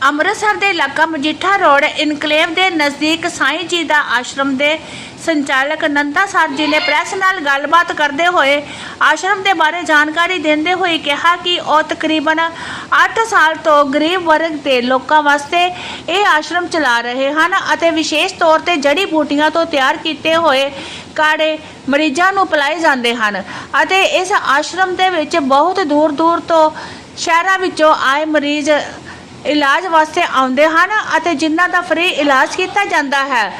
ਅੰਮ੍ਰਿਤਸਰ ਦੇ ਇਲਾਕਾ Majitha road enclave ਦੇ ਨਜ਼ਦੀਕ ਸਾਈਂ ਜੀ ਦਾ ਆਸ਼ਰਮ ਦੇ ਸੰਚਾਲਕ ਨੰਦਾ ਸਰ ਜੀ ਨੇ ਪ੍ਰੈਸ ਨਾਲ ਗੱਲਬਾਤ ਕਰਦੇ ਹੋਏ ਆਸ਼ਰਮ ਦੇ ਬਾਰੇ ਜਾਣਕਾਰੀ ਦਿੰਦੇ ਹੋਏ ਕਿਹਾ ਕਿ ਉਹ ਤਕਰੀਬਨ 8 ਸਾਲ ਤੋਂ ਗਰੀਬ ਵਰਗ ਦੇ ਲੋਕਾਂ ਵਾਸਤੇ ਇਹ ਆਸ਼ਰਮ ਚਲਾ ਰਹੇ ਹਨ ਅਤੇ ਵਿਸ਼ੇਸ਼ ਤੌਰ ਤੇ ਜੜੀ ਬੂਟੀਆਂ ਤੋਂ ਤਿਆਰ ਕੀਤੇ ਹੋਏ ਕਾੜੇ ਮਰੀਜ਼ਾਂ ਨੂੰ ਪਿਲਾਏ ਜਾਂਦੇ ਹਨ ਅਤੇ ਇਸ ਆਸ਼ਰਮ ਦੇ ਵਿੱਚ ਬਹੁਤ ਦੂਰ ਦੂਰ ਤੋਂ ਸ਼ਹਿਰਾਂ ਵਿੱਚੋਂ ਆਏ ਮਰੀਜ਼ ਇਲਾਜ ਵਾਸਤੇ ਆਉਂਦੇ ਹਨ ਅਤੇ ਜਿਨ੍ਹਾਂ ਦਾ ਫ੍ਰੀ ਇਲਾਜ ਕੀਤਾ ਜਾਂਦਾ ਹੈ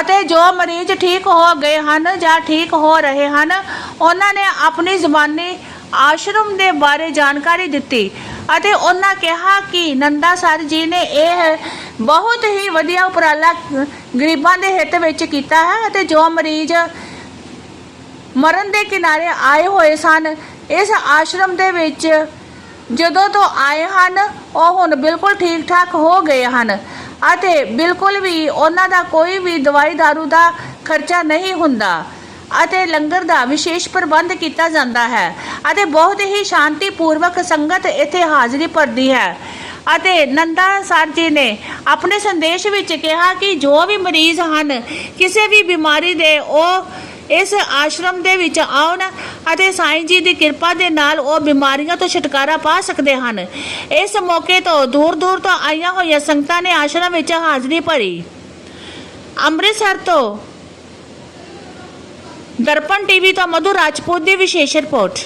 ਅਤੇ ਜੋ ਮਰੀਜ਼ ਠੀਕ ਹੋ ਗਏ ਹਨ ਜਾਂ ਠੀਕ ਹੋ ਰਹੇ ਹਨ, ਉਹਨਾਂ ਨੇ ਆਪਣੀ ਜ਼ੁਬਾਨੀ ਆਸ਼ਰਮ ਦੇ ਬਾਰੇ ਜਾਣਕਾਰੀ ਦਿੱਤੀ ਅਤੇ ਉਹਨਾਂ ਕਿਹਾ ਕਿ ਨੰਦਾ ਸਰ ਜੀ ਨੇ ਇਹ ਬਹੁਤ ਹੀ ਵਧੀਆ ਉਪਰਾਲਾ ਗਰੀਬਾਂ ਦੇ ਹਿੱਤ ਵਿੱਚ ਕੀਤਾ ਹੈ ਅਤੇ ਜੋ ਮਰੀਜ਼ ਮਰਨ ਦੇ ਕਿਨਾਰੇ ਆਏ ਹੋਏ ਸਨ, ਇਸ ਆਸ਼ਰਮ ਦੇ ਵਿੱਚ ਜਦੋਂ ਤੋਂ ਆਏ ਹਨ, ਉਹ ਹੁਣ ਬਿਲਕੁਲ ਠੀਕ ਠਾਕ ਹੋ ਗਏ ਹਨ ਅਤੇ ਬਿਲਕੁਲ ਵੀ ਉਹਨਾਂ ਦਾ ਕੋਈ ਵੀ ਦਵਾਈ ਦਾਰੂ ਦਾ ਖਰਚਾ ਨਹੀਂ ਹੁੰਦਾ ਅਤੇ ਲੰਗਰ ਦਾ ਵਿਸ਼ੇਸ਼ ਪ੍ਰਬੰਧ ਕੀਤਾ ਜਾਂਦਾ ਹੈ ਅਤੇ ਬਹੁਤ ਹੀ ਸ਼ਾਂਤੀਪੂਰਵਕ ਸੰਗਤ ਇੱਥੇ ਹਾਜ਼ਰੀ ਭਰਦੀ ਹੈ। ਅਤੇ ਨੰਦਾ ਸਰ ਜੀ ਨੇ ਆਪਣੇ ਸੰਦੇਸ਼ ਵਿੱਚ ਕਿਹਾ ਕਿ ਜੋ ਵੀ ਮਰੀਜ਼ ਹਨ, ਕਿਸੇ ਵੀ ਬਿਮਾਰੀ ਦੇ ਉਹ ਇਸ ਆਸ਼ਰਮ ਦੇ ਵਿੱਚ ਆਉਣ ਅਤੇ ਸਾਈਂ ਜੀ ਦੀ ਕਿਰਪਾ ਦੇ ਨਾਲ ਉਹ ਬਿਮਾਰੀਆਂ ਤੋਂ ਛੁਟਕਾਰਾ ਪਾ ਸਕਦੇ ਹਨ। ਇਸ ਮੌਕੇ ਤੋਂ ਦੂਰ ਦੂਰ ਤੋਂ ਆਈਆਂ ਹੋਈਆਂ ਸੰਗਤਾਂ ਨੇ ਆਸ਼ਰਮ ਵਿੱਚ ਹਾਜ਼ਰੀ ਭਰੀ। ਅੰਮ੍ਰਿਤਸਰ ਤੋਂ ਦਰਪਣ ਟੀਵੀ ਤੋਂ ਮਧੂ ਰਾਜਪੂਤ ਦੀ ਵਿਸ਼ੇਸ਼ ਰਿਪੋਰਟ।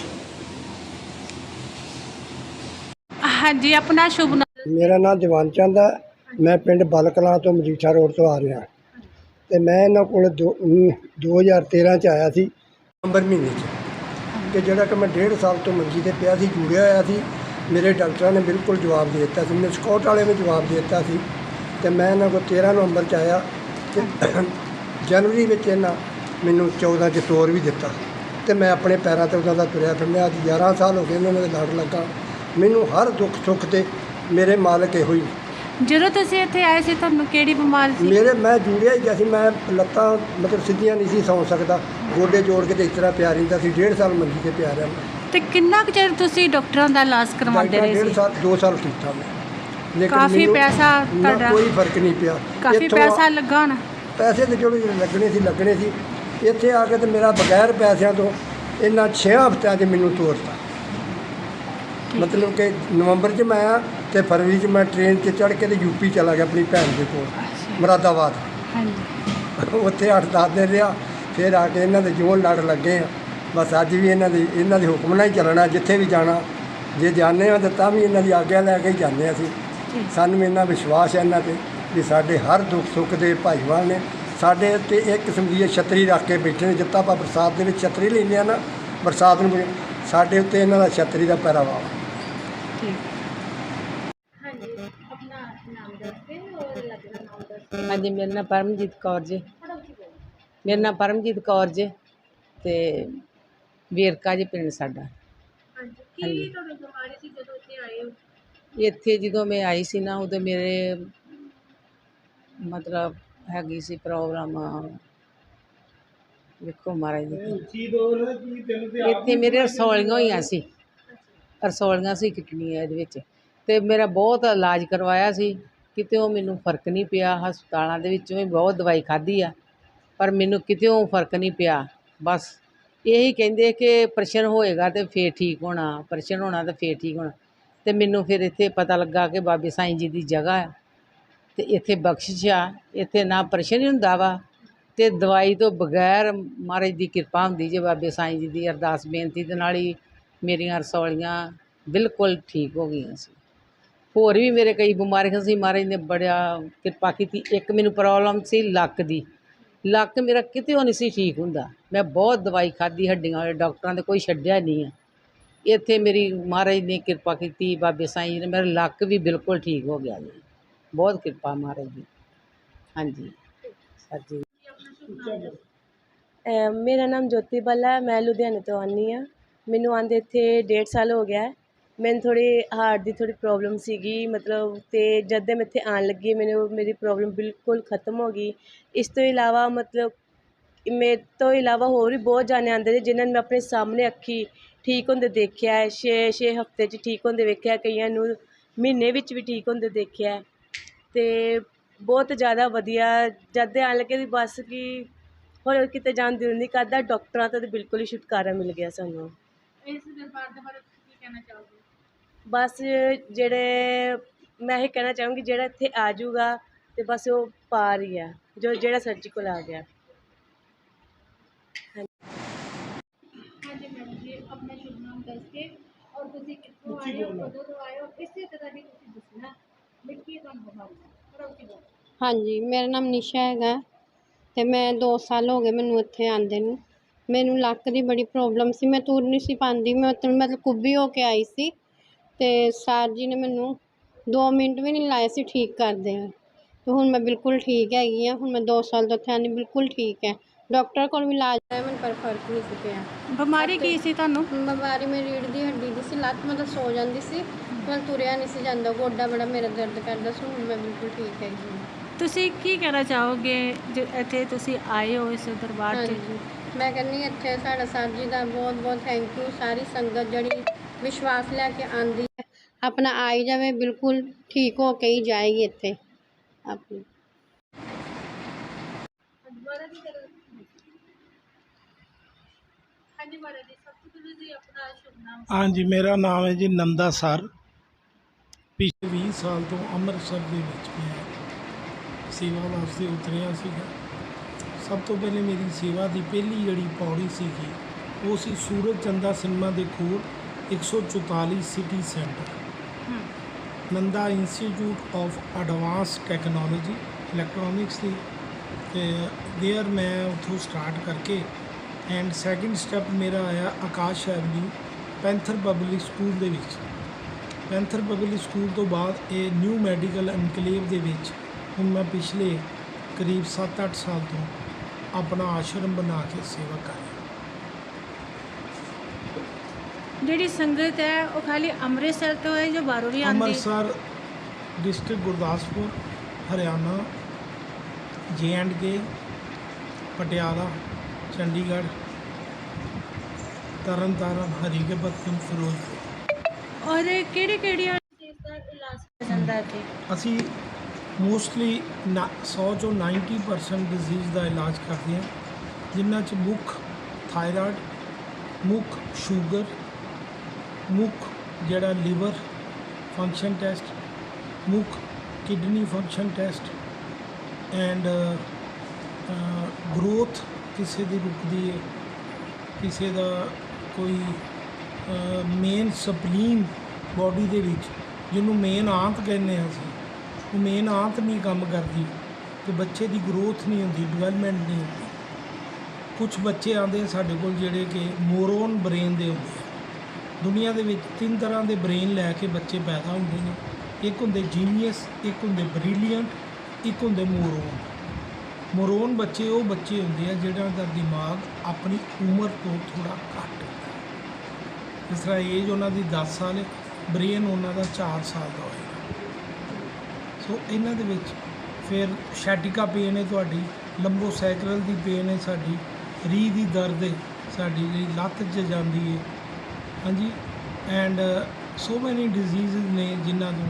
ਹਾਂਜੀ ਆਪਣਾ ਸ਼ੁਭ ਨਾਮ। ਮੇਰਾ ਨਾਮ ਜਵਾਨ ਚੰਦ ਹੈ। ਮੈਂ ਪਿੰਡ ਬਲਕਲਾਂ ਤੋਂ ਮਜੀਠਾ ਰੋਡ ਤੋਂ ਆ ਰਿਹਾ। ਤੇ ਮੈਂ ਇਹਨਾਂ ਕੋਲ ਦੋ- ਅਮ 2013 ਚ ਆਇਆ ਸੀ। ਨਵੰਬਰ ਮਹੀਨੇ ਚ। ਕਿ ਜਿਹੜਾ ਕਿ ਮੈਂ ਡੇਢ ਸਾਲ ਤੋਂ ਮੰਜੀ ਤੇ ਪਿਆ ਸੀ ਜੁੜਿਆ ਹੋਇਆ ਸੀ ਮੇਰੇ ਡਾਕਟਰਾਂ ਨੇ ਬਿਲਕੁਲ ਜਵਾਬ ਦੇ ਦਿੱਤਾ ਸੀ ਮੇਰੇ ਸਕਾਊਟ ਵਾਲੇ ਨੇ ਜਵਾਬ ਦੇ ਦਿੱਤਾ ਸੀ। ਤੇ ਮੈਂ ਇਹਨਾਂ ਕੋਲ 13 ਨਵੰਬਰ ਚ ਆਇਆ ਤੇ ਜਨਵਰੀ ਵਿੱਚ ਇਹਨਾਂ ਮੈਨੂੰ 14 ਚ ਤੋਰ ਵੀ ਦਿੱਤਾ। ਤੇ ਮੈਂ ਆਪਣੇ ਪੈਰਾਂ ਤੇ ਉਹਨਾਂ ਦਾ ਤੁਰਿਆ ਫਿਰਦਾ ਅੱਜ 11 ਸਾਲ ਹੋ ਗਏ ਨੇ ਉਹਨਾਂ ਦੇ ਲੜ ਲੱਗਾ। ਮੈਨੂੰ ਹਰ ਦੁੱਖ ਸੁੱਖ ਤੇ ਮੇਰੇ ਮਾਲਕ ਇਹੋ ਹੀ ਨੇ। ਜਦੋਂ ਤੁਸੀਂ ਇੱਥੇ ਆਏ ਸੀ ਤੁਹਾਨੂੰ ਕਿਹੜੀ ਬਿਮਾਰੀ ਸੀ? ਮੇਰੇ ਮੈਂ ਜੂੜਿਆ ਹੀ ਗਿਆ ਸੀ ਮੈਂ ਲੱਤਾਂ ਮਤਲਬ ਸਿੱਧੀਆਂ ਨਹੀਂ ਸੀ ਸੌਂ ਸਕਦਾ। ਗੋਡੇ ਜੋੜ ਕੇ ਤੇ ਇਸ ਤਰ੍ਹਾਂ ਪਿਆ ਰਹਿੰਦਾ ਸੀ ਡੇਢ ਸਾਲ ਮੰਜੀ ਤੇ ਪਿਆ ਰਿਹਾ ਮੈਂ। ਤੇ ਕਿੰਨਾ ਕੁ ਚਿਰ ਤੁਸੀਂ ਡਾਕਟਰਾਂ ਦਾ ਇਲਾਜ ਕਰਵਾਉਂਦੇ ਡਾਕਟਰ ਰਹੇ ਡੇਢ ਸੀ ਸਾਲ 2 ਸਾਲ ਕੀਤਾ ਮੈਂ ਲੇਕਿਨ ਕਾਫੀ ਮੈਨੂੰ ਪੈਸਾ ਨਾ ਤੁਹਾਡਾ ਕੋਈ ਫ਼ਰਕ ਨਹੀਂ ਪਿਆ। ਕਾਫੀ ਇੱਥੋਂ ਪੈਸਾ ਲੱਗਾ ਨਾ ਪੈਸੇ ਤੇ ਜਿਹੜੇ ਲੱਗਣੇ ਸੀ ਲੱਗਣੇ ਸੀ। ਇੱਥੇ ਆ ਕੇ ਤੇ ਮੇਰਾ ਬਗੈਰ ਪੈਸਿਆਂ ਤੋਂ ਇਹਨਾਂ 6 ਹਫ਼ਤਿਆਂ 'ਚ ਮੈਨੂੰ ਤੋਰਤਾ। ਮਤਲਬ ਕਿ ਨਵੰਬਰ 'ਚ ਮੈਂ ਆਇਆ ਤੇ ਫਰਵਰੀ 'ਚ ਮੈਂ ਟ੍ਰੇਨ 'ਚ ਚੜ੍ਹ ਕੇ ਤੇ ਯੂਪੀ ਚਲਾ ਗਿਆ ਆਪਣੀ ਭੈਣ ਦੇ ਕੋਲ ਮੁਰਾਦਾਬਾਦ। ਹਾਂਜੀ। ਉੱਥੇ 8-10 ਦਿਨ ਰਿਹਾ ਫਿਰ ਆ ਕੇ ਇਹਨਾਂ ਦੇ ਜੋਨ ਲੜ ਲੱਗੇ ਆ। ਬਸ ਅੱਜ ਵੀ ਇਹਨਾਂ ਦੀ ਇਹਨਾਂ ਦੇ ਹੁਕਮ ਨਾਲ ਹੀ ਚੱਲਣਾ ਜਿੱਥੇ ਵੀ ਜਾਣਾ। ਜੇ ਜਾਂਦੇ ਆ ਤਾਂ ਤਾਂ ਵੀ ਇਹਨਾਂ ਦੀ ਆਗਿਆ ਲੈ ਕੇ ਹੀ ਜਾਂਦੇ ਅਸੀਂ। ਸਾਨੂੰ ਇੰਨਾ ਵਿਸ਼ਵਾਸ ਹੈ ਇਹਨਾਂ ਤੇ ਵੀ ਸਾਡੇ ਹਰ ਦੁੱਖ ਸੁੱਖ ਦੇ ਭਾਈਵਾਲ ਨੇ। ਸਾਡੇ ਉੱਤੇ ਇੱਕ ਕਿਸਮ ਦੀ ਛਤਰੀ ਰੱਖ ਕੇ ਬੈਠੇ ਨੇ ਜਿੱਦਾਂ ਆਪਾਂ ਬਰਸਾਤ ਦੇ ਵਿੱਚ ਛਤਰੀ ਲੈਂਦੇ ਆ ਨਾ ਬਰਸਾਤ ਨੂੰ ਸਾਡੇ ਉੱਤੇ ਇਹਨਾਂ ਦਾ ਛਤਰੀ ਦਾ ਪਹਿਰਾਵਾ ਵਾ। ਹਾਂਜੀ ਮੇਰਾ ਨਾਮ ਪਰਮਜੀਤ ਕੌਰ ਜੀ। ਮੇਰਾ ਨਾਮ ਪਰਮਜੀਤ ਕੌਰ ਜੀ ਤੇ ਵੇਰਕਾ ਜੀ ਪਿੰਡ ਸਾਡਾ। ਹਾਂਜੀ ਇੱਥੇ ਜਦੋਂ ਮੈਂ ਆਈ ਸੀ ਨਾ ਉਦੋਂ ਮੇਰੇ ਮਤਲਬ ਹੈਗੀ ਸੀ ਪ੍ਰੋਗਰਾਮ ਵੇਖੋ ਮਹਾਰਾਜ ਦੀ ਇੱਥੇ ਮੇਰੇ ਰਸੌਲੀਆਂ ਹੋਈਆਂ ਸੀ। ਰਸੌਲੀਆਂ ਸੀ ਕਿਡਨੀਆਂ ਇਹਦੇ ਵਿੱਚ। ਅਤੇ ਮੇਰਾ ਬਹੁਤ ਇਲਾਜ ਕਰਵਾਇਆ ਸੀ ਕਿਤੇ ਮੈਨੂੰ ਫ਼ਰਕ ਨਹੀਂ ਪਿਆ, ਹਸਪਤਾਲਾਂ ਦੇ ਵਿੱਚੋਂ ਵੀ ਬਹੁਤ ਦਵਾਈ ਖਾਧੀ ਆ, ਪਰ ਮੈਨੂੰ ਕਿਤੇੋਂ ਫ਼ਰਕ ਨਹੀਂ ਪਿਆ, ਬਸ ਇਹੀ ਕਹਿੰਦੇ ਕਿ ਪ੍ਰਸ਼ਨ ਹੋਏਗਾ ਤਾਂ ਫਿਰ ਠੀਕ ਹੋਣਾ, ਪ੍ਰਸ਼ਨ ਹੋਣਾ ਤਾਂ ਫਿਰ ਠੀਕ ਹੋਣਾ। ਅਤੇ ਮੈਨੂੰ ਫਿਰ ਇੱਥੇ ਪਤਾ ਲੱਗਾ ਕਿ ਬਾਬੇ ਸਾਈਂ ਜੀ ਦੀ ਜਗ੍ਹਾ ਆ। ਅਤੇ ਇੱਥੇ ਬਖਸ਼ਿਸ਼ ਆ, ਇੱਥੇ ਨਾ ਪ੍ਰਸ਼ਨ ਹੀ ਹੁੰਦਾ ਵਾ ਅਤੇ ਦਵਾਈ ਤੋਂ ਬਗੈਰ ਮਹਾਰਾਜ ਦੀ ਕਿਰਪਾ ਹੁੰਦੀ ਜੇ ਬਾਬੇ ਸਾਈਂ ਜੀ ਦੀ ਅਰਦਾਸ ਬੇਨਤੀ ਦੇ ਨਾਲ ਹੀ ਮੇਰੀਆਂ ਰਸੌਲੀਆਂ ਬਿਲਕੁਲ ਠੀਕ ਹੋ ਗਈਆਂ ਸੀ। ਹੋਰ ਵੀ ਮੇਰੇ ਕਈ ਬਿਮਾਰੀਆਂ ਸੀ ਮਹਾਰਾਜ ਨੇ ਬੜਿਆ ਕਿਰਪਾ ਕੀਤੀ। ਇੱਕ ਮੈਨੂੰ ਪ੍ਰੋਬਲਮ ਸੀ ਲੱਕ ਦੀ। ਲੱਕ ਮੇਰਾ ਕਿਤੇ ਨਹੀਂ ਸੀ ਠੀਕ ਹੁੰਦਾ। ਮੈਂ ਬਹੁਤ ਦਵਾਈ ਖਾਧੀ ਹੱਡੀਆਂ ਵਾਲੇ, ਡਾਕਟਰਾਂ ਦੇ ਕੋਈ ਛੱਡਿਆ ਨਹੀਂ ਆ। ਇੱਥੇ ਮੇਰੀ ਮਹਾਰਾਜ ਨੇ ਕਿਰਪਾ ਕੀਤੀ, ਬਾਬੇ ਸਾਈਂ ਜੀ ਨੇ, ਮੇਰਾ ਲੱਕ ਵੀ ਬਿਲਕੁਲ ਠੀਕ ਹੋ ਗਿਆ ਜੀ। ਬਹੁਤ ਕਿਰਪਾ ਮਹਾਰਾਜ ਦੀ। ਹਾਂਜੀ। ਸਰ ਜੀ। ਮੇਰਾ ਨਾਮ ਜੋਤੀ ਬੱਲਾ ਹੈ, ਮੈਂ ਲੁਧਿਆਣੇ ਤੋਂ ਆਉਂਦੀ ਹਾਂ। ਮੈਨੂੰ ਆਉਂਦੇ ਇੱਥੇ ਡੇਢ ਸਾਲ ਹੋ ਗਿਆ ਮੈਨੂੰ ਥੋੜ੍ਹੀ ਹਾਰਟ ਦੀ ਥੋੜ੍ਹੀ ਪ੍ਰੋਬਲਮ ਸੀਗੀ, ਮਤਲਬ ਅਤੇ ਜਦ ਦੇ ਮੈਂ ਇੱਥੇ ਆਉਣ ਲੱਗੀ, ਮੈਨੂੰ, ਮੇਰੀ ਪ੍ਰੋਬਲਮ ਬਿਲਕੁਲ ਖਤਮ ਹੋ ਗਈ। ਇਸ ਤੋਂ ਇਲਾਵਾ ਮਤਲਬ ਮੇਰੇ ਤੋਂ ਇਲਾਵਾ ਹੋਰ ਵੀ ਬਹੁਤ ਜਾਣੇ ਆਉਂਦੇ ਨੇ ਜਿਨ੍ਹਾਂ ਨੂੰ ਮੈਂ ਆਪਣੇ ਸਾਹਮਣੇ ਅੱਖੀ ਠੀਕ ਹੁੰਦੇ ਦੇਖਿਆ ਹੈ। ਛੇ ਛੇ ਹਫ਼ਤੇ 'ਚ ਠੀਕ ਹੁੰਦੇ ਵੇਖਿਆ ਕਈਆਂ ਨੂੰ ਮਹੀਨੇ ਵਿੱਚ ਵੀ ਠੀਕ ਹੁੰਦੇ ਦੇਖਿਆ ਹੈ। ਤੇ ਬਹੁਤ ਜ਼ਿਆਦਾ ਵਧੀਆ। ਜਦ ਦੇ ਆਉਣ ਲੱਗੇ ਵੀ ਬਸ ਕਿ ਹੋਰ ਕਿਤੇ ਜਾਣ ਦੀ ਦਿਲ ਨਹੀਂ ਕਰਦਾ, ਡਾਕਟਰਾਂ ਤੋਂ ਤਾਂ ਬਿਲਕੁਲ ਹੀ ਛੁਟਕਾਰਾ ਮਿਲ ਗਿਆ ਸਾਨੂੰ। ਇਸ ਦਰਬਾਰ ਦੇ ਬਾਰੇ ਤੁਸੀਂ ਕੀ ਕਹਿਣਾ ਚਾਹੋਗੇ? ਬਸ ਜਿਹੜੇ ਮੈਂ ਇਹ ਕਹਿਣਾ ਚਾਹੂੰਗੀ ਜਿਹੜਾ ਇੱਥੇ ਆ ਜਾਊਗਾ ਤੇ ਬਸ ਉਹ ਪਾਰ ਹੀ ਆ ਜੋ ਜਿਹੜਾ ਸਰਜੀ ਕੋਲ ਆ ਗਿਆ। ਹਾਂਜੀ ਮੈਡਮ ਜੀ ਆਪਣਾ ਸ਼ੁਭ ਨਾਮ ਦੱਸ ਕੇ ਔਰ ਤੁਸੀਂ ਕਿੱਥੋਂ ਆਏ ਹੋ ਕਦੋਂ ਤੋਂ ਆਏ ਹੋ ਇਸੇ ਤਰ੍ਹਾਂ ਦੀ ਤੁਸੀਂ ਦੱਸਣਾ ਵੀ ਕੀ ਤੁਹਾਨੂੰ ਬਿਮਾਰੀ ਸੀ ਥੋੜਾ ਉੱਚੀ ਬੋਲੋ। ਹਾਂਜੀ ਮੇਰਾ ਨਾਮ ਨਿਸ਼ਾ ਹੈਗਾ ਤੇ ਮੈਂ 2 ਸਾਲ ਹੋ ਗਏ ਮੈਨੂੰ ਇੱਥੇ ਆਂਦੇ ਨੂੰ। ਮੈਨੂੰ ਲੱਕ ਦੀ ਬੜੀ ਪ੍ਰੋਬਲਮ ਸੀ ਮੈਂ ਤੁਰ ਨਹੀਂ ਸੀ ਪਾਉਂਦੀ ਮੈਂ ਉੱਥੇ ਮਤਲਬ ਕੁੱਬੀ ਹੋ ਕੇ ਆਈ ਸੀ ਤੇ ਸਰ ਜੀ ਨੇ ਮੈਨੂੰ 2 ਮਿੰਟ ਵੀ ਨਹੀਂ ਲਾਏ ਸੀ ਠੀਕ ਕਰਦੇ ਹੋਏ। ਤੇ ਹੁਣ ਮੈਂ ਬਿਲਕੁਲ ਠੀਕ ਹੈਗੀ ਆ ਹੁਣ ਮੈਂ 2 ਸਾਲ ਤੋਂ ਇੱਥੇ ਆਉਂਦੀ ਬਿਲਕੁਲ ਠੀਕ ਹੈ। ਡਾਕਟਰ ਕੋਲ ਵੀ ਇਲਾਜ ਕਰਾਇਆ ਮੈਨੂੰ ਪਰ ਫ਼ਰਕ ਨਹੀਂ ਸੀ ਪਿਆ ਬਿਮਾਰੀ ਕੀ ਸੀ ਤੁਹਾਨੂੰ? ਬਿਮਾਰੀ ਮੇਰੀ ਰੀੜ੍ਹ ਦੀ ਹੱਡੀ ਦੀ ਸੀ ਲੱਤ ਮਤਲਬ ਸੋ ਜਾਂਦੀ ਸੀ ਮੈਂ ਤੁਰਿਆ ਨਹੀਂ ਸੀ ਜਾਂਦਾ ਗੋਡਾ ਬੜਾ ਮੇਰਾ ਦਰਦ ਕਰਦਾ ਸੀ ਹੁਣ ਮੈਂ ਬਿਲਕੁਲ ਠੀਕ ਹੈਗੀ ਹਾਂ। ਤੁਸੀਂ ਕੀ ਕਹਿਣਾ ਚਾਹੋਗੇ ਜੇ ਇੱਥੇ ਤੁਸੀਂ ਆਏ ਹੋ ਇਸ ਦਰਬਾਰ 'ਚ? ਹਾਂਜੀ। ਮੈਂ ਕਹਿੰਦੀ ਇੱਥੇ ਸਾਡਾ ਸਰ ਜੀ ਦਾ ਬਹੁਤ ਬਹੁਤ ਥੈਂਕ ਯੂ ਸਾਰੀ ਸੰਗਤ ਜਿਹੜੀ ਵਿਸ਼ਵਾਸ ਲੈ ਕੇ ਆਂਦੀ ਹੈ, ਆਪਣਾ ਆਈ ਜਾਵੇ, ਬਿਲਕੁਲ ਠੀਕ ਹੋ ਕੇ ਹੀ ਜਾਏਗੀ ਇੱਥੇ। ਆਪਣੀ ਹਾਂਜੀ ਹਾਂਜੀ ਮੇਰਾ ਨਾਮ ਹੈ ਜੀ ਨੰਦਾ ਸਰ। ਪਿਛਲੇ 20 ਸਾਲ ਤੋਂ ਅੰਮ੍ਰਿਤਸਰ ਦੇ ਵਿੱਚ ਮੈਂ ਸੇਵਾ ਵਾਸਤੇ ਉਤਰਿਆ ਸੀਗਾ। ਸਭ ਤੋਂ ਪਹਿਲੇ ਮੇਰੀ ਸੇਵਾ ਦੀ ਪਹਿਲੀ ਜਿਹੜੀ ਪੌੜੀ ਸੀਗੀ ਉਹ ਸੀ ਸੂਰਜ ਚੰਦਾ ਸਿਨੇਮਾ ਦੇ ਕੋਲ 144 city centre. Nanda institute of advance technology electronics ਦੀ ਤੇ ਦੇਅਰ ਮੈਂ ਉੱਥੋਂ ਸਟਾਰਟ ਕਰਕੇ ਐਂਡ ਸੈਕਿੰਡ ਸਟੈਪ ਮੇਰਾ ਆਇਆ Akash avenue panther public school ਦੇ ਵਿੱਚ। ਪੈਂਥਰ ਪਬਲਿਕ ਸਕੂਲ ਤੋਂ ਬਾਅਦ ਇਹ ਨਿਊ ਮੈਡੀਕਲ ਐਨਕਲੇਵ ਦੇ ਵਿੱਚ ਹੁਣ ਮੈਂ ਪਿਛਲੇ ਕਰੀਬ 7-8 ਸਾਲ ਤੋਂ ਆਪਣਾ ਆਸ਼ਰਮ ਬਣਾ ਕੇ ਸੇਵਾ ਕਰ ਰਿਹਾ। ਜਿਹੜੀ ਸੰਗਤ ਹੈ ਉਹ ਖਾਲੀ ਅੰਮ੍ਰਿਤਸਰ ਤੋਂ ਹੈ ਜੋ ਬਾਹਰੋਂ ਵੀ ਆਉਂਦੀ? Amritsar district Gurdaspur Haryana J and K Patiala Chandigarh Tarn Taran Harike Firozpur. ਔਰ ਕਿਹੜੇ ਕਿਹੜੀਆਂ ਚੀਜ਼ ਦਾ ਇਲਾਜ ਜਾਂਦਾ ਇੱਥੇ। ਅਸੀਂ ਮੋਸਟਲੀ 100 ਚੋਂ 90% ਡਿਜ਼ੀਜ਼ ਦਾ ਇਲਾਜ ਕਰਦੇ ਹਾਂ ਜਿਨ੍ਹਾਂ 'ਚ ਮੁੱਖ ਥਾਇਰਾਇਡ ਮੁੱਖ ਸ਼ੂਗਰ ਮੁੱਖ ਜਿਹੜਾ ਲੀਵਰ ਫੰਕਸ਼ਨ ਟੈਸਟ ਮੁੱਖ kidney function test and growth ਕਿਸੇ ਦੀ ਰੁਕਦੀ ਹੈ ਕਿਸੇ ਦਾ ਕੋਈ ਮੇਨ ਸਪਲੀਨ ਬਾਡੀ ਦੇ ਵਿੱਚ, ਜਿਹਨੂੰ ਮੇਨ ਆਂਤ ਕਹਿੰਦੇ ਹਾਂ ਅਸੀਂ ਮੇਨ ਆਂਤ ਨਹੀਂ ਕੰਮ ਕਰਦੀ ਤੇ ਬੱਚੇ ਦੀ ਗਰੋਥ ਨਹੀਂ ਹੁੰਦੀ ਡਿਵੈਲਪਮੈਂਟ ਨਹੀਂ ਹੁੰਦੀ। ਕੁਝ ਬੱਚੇ ਆਉਂਦੇ ਸਾਡੇ ਕੋਲ ਜਿਹੜੇ ਕਿ ਮੋਰੋਨ ਬ੍ਰੇਨ ਦੇ ਹੁੰਦੇ ਆ। ਦੁਨੀਆ ਦੇ ਵਿੱਚ ਤਿੰਨ ਤਰ੍ਹਾਂ ਦੇ ਬ੍ਰੇਨ ਲੈ ਕੇ ਬੱਚੇ ਪੈਦਾ ਹੁੰਦੇ ਨੇ। ਇੱਕ ਹੁੰਦੇ ਜੀਨੀਅਸ ਇੱਕ ਹੁੰਦੇ ਬ੍ਰਿਲੀਅੰਟ ਇੱਕ ਹੁੰਦੇ ਮੋਰੋਨ ਮੋਰੋਨ ਬੱਚੇ ਉਹ ਬੱਚੇ ਹੁੰਦੇ ਆ ਜਿਹੜਾ ਦਾ ਦਿਮਾਗ ਆਪਣੀ ਉਮਰ ਤੋਂ ਥੋੜਾ ਘੱਟ ਹੁੰਦਾ ਜਿਸ ਤਰ੍ਹਾਂ ਏਜ ਉਹਨਾਂ ਦੀ 10 ਸਾਲ ਹੈ ਬ੍ਰੇਨ ਉਹਨਾਂ ਦਾ 4 ਸਾਲ ਦਾ ਹੋਏ ਸੋ ਇਹਨਾਂ ਦੇ ਵਿੱਚ ਫਿਰ ਸ਼ੈਟਿਕਾ ਪੇਨ ਹੈ ਤੁਹਾਡੀ ਲੰਬੋਸੈਕਰਲ ਦੀ ਪੇਨ ਹੈ ਸਾਡੀ ਰੀਹ ਦੀ ਦਰਦ ਹੈ ਸਾਡੀ ਜਿਹੜੀ ਲੱਤ 'ਚ ਜਾਂਦੀ ਹੈ ਹਾਂਜੀ ਐਂਡ ਸੋ ਮੈਨੀ ਡਿਜ਼ੀਜ਼ ਨੇ ਜਿਨ੍ਹਾਂ ਨੂੰ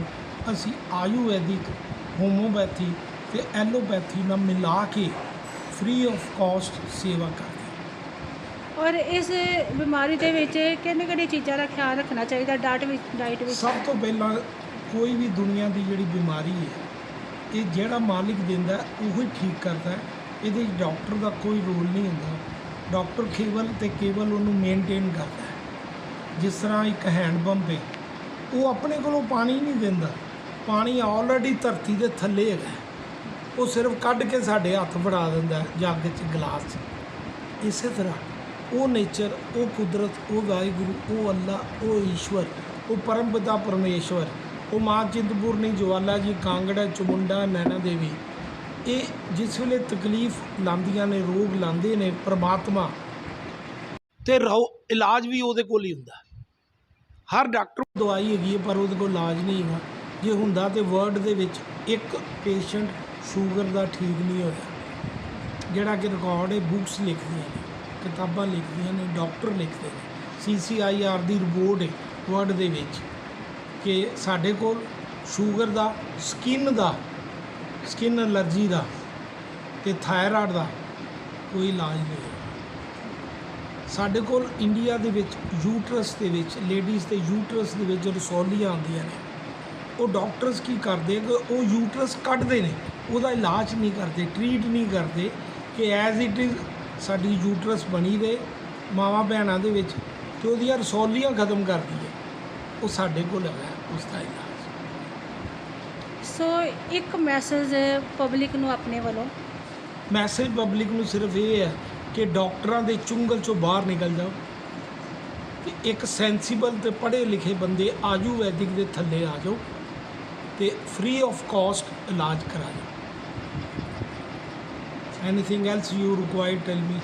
ਅਸੀਂ ਆਯੁਰਵੈਦਿਕ ਹੋਮੋਪੈਥੀ ਤੇ ਐਲੋਪੈਥੀ ਨਾਲ ਮਿਲਾ ਕੇ ਫ੍ਰੀ ਆਫ ਕਾਸਟ ਸੇਵਾ ਕਰਦੇ। ਔਰ ਇਸ ਬਿਮਾਰੀ ਦੇ ਵਿੱਚ ਕਿਹਨੇ ਕਿਹੜੀ ਚੀਜ਼ਾਂ ਦਾ ਖਿਆਲ ਰੱਖਣਾ ਚਾਹੀਦਾ ਡਾਟ ਵਿੱਚ ਡਾਈਟ ਵਿੱਚ ਸਭ ਤੋਂ ਪਹਿਲਾਂ ਕੋਈ ਵੀ ਦੁਨੀਆ ਦੀ ਜਿਹੜੀ ਬਿਮਾਰੀ ਹੈ ਇਹ ਜਿਹੜਾ ਮਾਲਿਕ ਦਿੰਦਾ ਹੈ, ਉਹੀ ਠੀਕ ਕਰਦਾ ਇਹਦੇ 'ਚ ਡਾਕਟਰ ਦਾ ਕੋਈ ਰੋਲ ਨਹੀਂ ਹੁੰਦਾ। ਡਾਕਟਰ ਕੇਵਲ ਤੇ ਕੇਵਲ ਉਹਨੂੰ ਮੇਨਟੇਨ ਕਰਦਾ ਜਿਸ ਤਰ੍ਹਾਂ ਇੱਕ ਹੈਂਡ ਪੰਪ ਹੈ ਉਹ ਆਪਣੇ ਕੋਲੋਂ ਪਾਣੀ ਨਹੀਂ ਦਿੰਦਾ। ਪਾਣੀ ਆਲਰੇਡੀ ਧਰਤੀ ਦੇ ਥੱਲੇ ਹੈਗਾ। ਉਹ ਸਿਰਫ ਕੱਢ ਕੇ ਸਾਡੇ ਹੱਥ ਫੜਾ ਦਿੰਦਾ ਜੱਗ 'ਚ ਗਲਾਸ 'ਚ। ਇਸੇ ਤਰ੍ਹਾਂ ਉਹ ਨੇਚਰ ਉਹ ਕੁਦਰਤ ਉਹ ਵਾਹਿਗੁਰੂ ਉਹ ਅੱਲਾ ਉਹ ਈਸ਼ਵਰ ਉਹ ਪਰਮ ਪਿਤਾ ਪਰਮੇਸ਼ਵਰ ਉਹ ਮਾਂ ਚਿੰਤਪੁਰਨੀ ਜਵਾਲਾ ਜੀ, ਕਾਂਗੜਾ, ਚਮੁੰਡਾ, ਨੈਣਾ ਦੇਵੀ। ਇਹ ਜਿਸ ਵੇਲੇ ਤਕਲੀਫ ਲਾਂਦੀਆਂ ਨੇ, ਰੋਗ ਲਾਂਦੇ ਨੇ, ਪ੍ਰਮਾਤਮਾ ਤੇ ਰੋ ਇਲਾਜ ਵੀ ਉਹਦੇ ਕੋਲ ਹੀ ਹੁੰਦਾ। ਹਰ ਡਾਕਟਰ ਦਵਾਈ ਹੈਗੀ ਹੈ, ਪਰ ਉਹਦੇ ਕੋਲ ਇਲਾਜ ਨਹੀਂ ਹੈਗਾ। ਜੇ ਹੁੰਦਾ ਤੇ ਵਰਲਡ ਦੇ ਵਿੱਚ ਇੱਕ ਪੇਸ਼ੈਂਟ ਸ਼ੂਗਰ ਦਾ ਠੀਕ ਨਹੀਂ ਹੋਇਆ। ਜਿਹੜਾ ਕਿ ਰਿਕਾਰਡ ਹੈ, ਬੁੱਕਸ ਲਿਖਦੀਆਂ ਨੇ, ਕਿਤਾਬਾਂ ਲਿਖਦੀਆਂ ਨੇ, ਡਾਕਟਰ ਲਿਖਦੇ ਨੇ। ਸੀਸੀਆਈਆਰ ਦੀ ਰਿਪੋਰਟ ਹੈ ਵਰਲਡ ਦੇ ਵਿੱਚ। ਕਿ ਸਾਡੇ ਕੋਲ ਸ਼ੂਗਰ ਦਾ, ਸਕਿਨ ਦਾ, ਸਕਿਨ ਅਲਰਜੀ ਦਾ ਤੇ ਥਾਇਰਾਇਡ ਦਾ ਕੋਈ ਇਲਾਜ ਨਹੀਂ ਹੈ। ਸਾਡੇ ਕੋਲ ਇੰਡੀਆ ਦੇ ਵਿੱਚ ਯੂਟਰਸ ਦੇ ਵਿੱਚ, ਲੇਡੀਜ਼ ਦੇ ਯੂਟਰਸ ਦੇ ਵਿੱਚ ਰਸੌਲੀਆਂ ਆਉਂਦੀਆਂ ਨੇ, ਉਹ ਡਾਕਟਰਸ ਕੀ ਕਰਦੇ ਕਿ ਉਹ ਯੂਟਰਸ ਕੱਢਦੇ ਨੇ, ਉਹਦਾ ਇਲਾਜ ਨਹੀਂ ਕਰਦੇ, ਟਰੀਟ ਨਹੀਂ ਕਰਦੇ ਕਿ ਐਜ਼ ਇਟ ਇਜ਼ ਸਾਡੀ ਯੂਟਰਸ ਬਣੀ ਰਹੇ ਮਾਵਾਂ ਭੈਣਾਂ ਦੇ ਵਿੱਚ ਤੇ ਉਹਦੀਆਂ ਰਸੌਲੀਆਂ ਖਤਮ ਕਰਦੀ ਹੈ ਉਹ ਸਾਡੇ ਕੋਲ ਹੈਗਾ ਉਸ ਦਾ ਇਲਾਜ। ਸੋ ਇੱਕ ਮੈਸੇਜ ਪਬਲਿਕ ਨੂੰ ਆਪਣੇ ਵੱਲੋਂ। ਮੈਸੇਜ ਪਬਲਿਕ ਨੂੰ ਸਿਰਫ ਇਹ ਹੈ ਕਿ ਡਾਕਟਰਾਂ ਦੇ ਚੁੰਗਲ ਚੋਂ ਬਾਹਰ ਨਿਕਲ ਜਾਓ। ਤੇ ਇੱਕ ਸੈਂਸੀਬਲ ਤੇ ਪੜ੍ਹੇ ਲਿਖੇ ਬੰਦੇ ਆਯੁਰਵੈਦਿਕ ਦੇ ਥੱਲੇ ਆ ਜਾਓ ਤੇ ਫ੍ਰੀ ਆਫ ਕਾਸਟ ਇਲਾਜ ਕਰਾ ਜਾਓ anything else you require tell me